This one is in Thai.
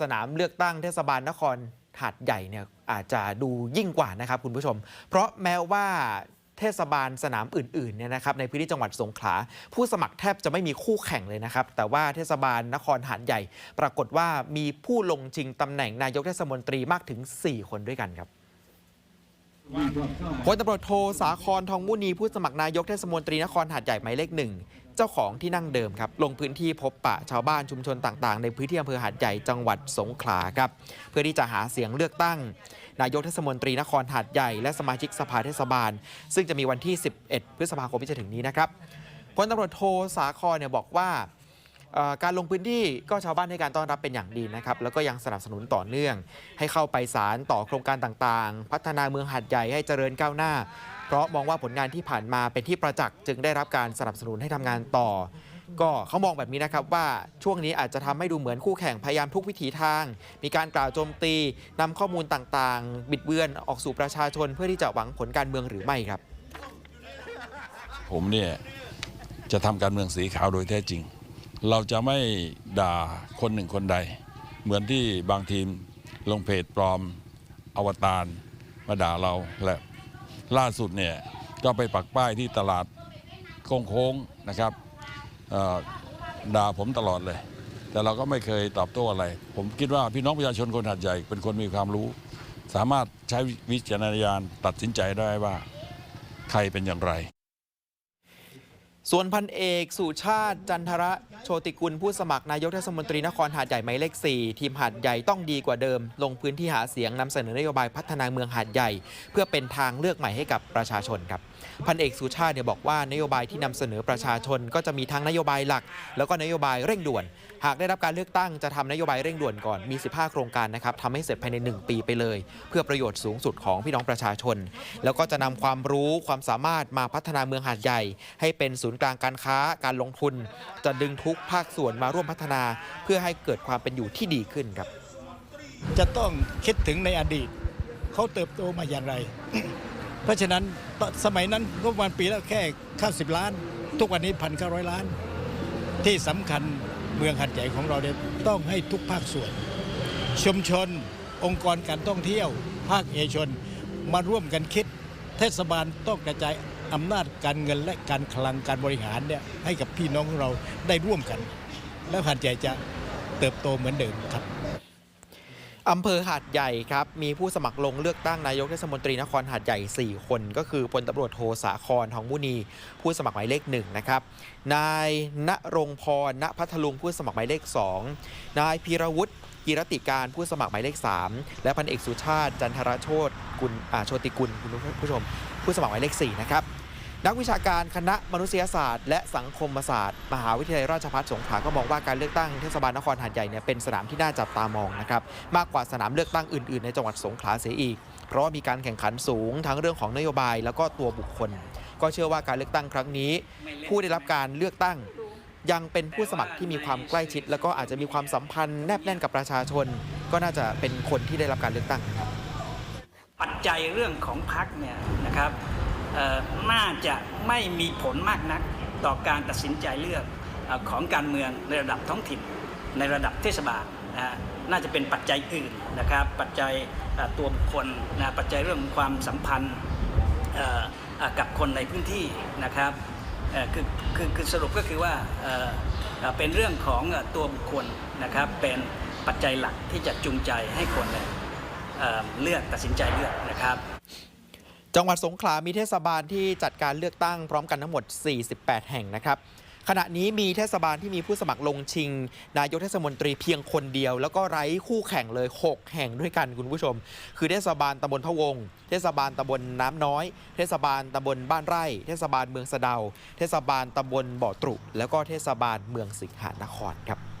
สนามเลือกตั้งเทศบาลนครหาดใหญ่เนี่ยอาจจะดูยิ่งกว่านะครับคุณผู้ชม เพราะแม้ว่าเทศบาลสนามอื่นๆเนี่ยนะครับในพื้นที่จังหวัดสงขลา ผู้สมัครแทบจะไม่มีคู่แข่งเลยนะครับ แต่ว่าเทศบาลนครหาดใหญ่ ปรากฏว่ามีผู้ลงชิงตำแหน่งนายกเทศมนตรีมากถึง 4 คนด้วยกันครับพลตำรวจโทสาครทองมุนีผู้สมัครนายกเทศมนตรีนครหาดใหญ่หมายเลขหนึ่ง เจ้าของที่นั่งเดิมครับลงพื้นที่พบปะชาวบ้านชุมชนต่างๆ ในพื้นที่อำเภอหาดใหญ่จังหวัดสงขลาครับเพื่อที่จะหาเสียงเลือกตั้ง นายกเทศมนตรีนครหาดใหญ่และสมาชิกสภาเทศบาล ซึ่งจะมีวันที่ 11 พฤษภาคมที่จะถึงนี้นะครับพลตำรวจโทสาครเนี่ยบอกว่าการลงพื้นที่ก็ชาวบ้านให้การต้อนรับเป็นอย่างดีนะครับ แล้วก็ยังสนับสนุนต่อเนื่อง ให้เข้าไปสารต่อโครงการต่างๆ พัฒนาเมืองหัดใหญ่ให้เจริญก้าวหน้า เพราะมองว่าผลงานที่ผ่านมาเป็นที่ประจักษ์จึงได้รับการสนับสนุนให้ทำงานต่อ ก็เขามองแบบนี้นะครับว่าช่วงนี้อาจจะทำให้ดูเหมือนคู่แข่งพยายามทุกวิถีทาง มีการกล่าวโจมตีนำข้อมูลต่างๆ บิดเบือนออกสู่ประชาชนเพื่อที่จะหวังผลการเมืองหรือไม่ครับ ผมเนี่ยจะทำการเมืองสีขาวโดยแท้จริง เราจะไม่ด่าคนหนึ่งคนใด เหมือนที่บางทีมลงเพจปลอมอวตารมาด่าเราและ ล่าสุดเนี่ยก็ไปปักป้ายที่ตลาดโค้งๆนะครับด่าผมตลอดเลย แต่เราก็ไม่เคยตอบโต้อะไร ผมคิดว่าพี่น้องประชาชนคนหัดใหญ่ เป็นคนมีความรู้ สามารถใช้วิจารณญาณตัดสินใจได้ว่าใครเป็นอย่างไร ส่วนพันเอกสุชาติจันทระ โชติกุลผู้สมัครนายกเทศมนตรีนครหาดใหญ่หมายเลข 4 ทีมหาดใหญ่ต้องดีกว่าเดิม ลงพื้นที่หาเสียงนำเสนอนโยบายพัฒนาเมืองหาดใหญ่ เพื่อเป็นทางเลือกใหม่ให้กับประชาชนครับพันเอกสุชาติเนี่ยบอกว่านโยบายที่นำเสนอประชาชนก็จะมีทั้งนโยบายหลัก แล้วก็นโยบายเร่งด่วน หากได้รับการเลือกตั้งจะทำนโยบายเร่งด่วนก่อนมี 15 โครงการนะครับทำให้เสร็จภายใน 1 ปีไปเลย เพื่อประโยชน์สูงสุดของพี่น้องประชาชน แล้วก็จะนำความรู้ความสามารถมาพัฒนาเมืองหาดใหญ่ ให้เป็นศูนย์กลางการค้าการลงทุน จะดึงทุกภาคส่วนมาร่วมพัฒนา เพื่อให้เกิดความเป็นอยู่ที่ดีขึ้นครับ จะต้องคิดถึงในอดีต เขาเติบโตมาอย่างไร เพราะฉะนั้นสมัยนั้นงบประมาณปีละแค่90ล้าน ทุกวันนี้พันเก้าร้อยล้าน ที่สำคัญเมืองหัดใหญ่ของเราเนี่ยต้องให้ทุกภาคส่วน ชุมชน องค์กรการท่องเที่ยว ภาคเอกชน มาร่วมกันคิด เทศบาลต้องกระจาย อำนาจการเงินและการคลังการบริหารเนี่ยให้กับพี่น้องของเราได้ร่วมกัน แล้วหัดใหญ่จะเติบโตเหมือนเดิมครับอำเภอหาดใหญ่ครับมีผู้สมัครลงเลือกตั้งนายกเทศมนตรีนครหาดใหญ่ 4 คน ก็คือพลตำรวจโทสาครทองมุนี ผู้สมัครหมายเลขหนึ่งนะครับนายณรงพรณพัทลุงผู้สมัครหมายเลข 2 นายพีรวุฒิกิรติการผู้สมัครหมายเลข 3 และพันเอกสุชาติ จันทรโชตกุลอาโชติกุลคุณผู้ชม ผู้สมัครหมายเลข4นะครับ นักวิชาการคณะมนุษยศาสตร์ และสังคมศาสตร์มหาวิทยาลัยราชภัฏสงขลาก็มองว่าการเลือกตั้งเทศบาลนครหาดใหญ่เนี่ยเป็นสนามที่น่าจับตามองนะครับมากกว่าสนามเลือกตั้งอื่นๆ ในจังหวัดสงขลาเสียอีก เพราะว่ามีการแข่งขันสูงทั้งเรื่องของนโยบายแล้วก็ตัวบุคคล ก็เชื่อว่าการเลือกตั้งครั้งนี้ ผู้ได้รับการเลือกตั้งยังเป็นผู้สมัครที่มีความใกล้ชิด แล้วก็อาจจะมีความสัมพันธ์แนบแน่นกับประชาชน ก็น่าจะเป็นคนที่ได้รับการเลือกตั้ง ปัจจัยเรื่องของพักเนี่ยนะครับ น่าจะไม่มีผลมากนักต่อการตัดสินใจเลือกอของการเมืองในระดับท้องถิ่นในระดับเทศบาลนะฮะน่าจะเป็นปัจจัยอื่นนะครับ ปัจจัยตัวบุคคลนะปัจจัยเรื่องความสัมพันธ์กับคนในพื้นที่นะครับคือคือคือสรุปก็คือว่าเเป็นเรื่องของตัวบุคคลนะครับเป็นปัจจัยหลักที่จะจูงใจให้คนเเลือกตัดสินใจเลือกนะครับ จังหวัดสงขลามีเทศบาลที่จัดการเลือกตั้งพร้อมกันทั้งหมด 48 แห่งนะครับขณะนี้มีเทศบาลที่มีผู้สมัครลงชิง นายกเทศมนตรีเพียงคนเดียว แล้วก็ไร้คู่แข่งเลย 6 แห่งด้วยกันคุณผู้ชม คือเทศบาลตำบลพะวง เทศบาลตำบลน้ำน้อย เทศบาลตำบลบ้านไร่ เทศบาลเมืองสะเดา เทศบาลตำบลบ่อตรุ แล้วก็เทศบาลเมืองสิงหานครครับ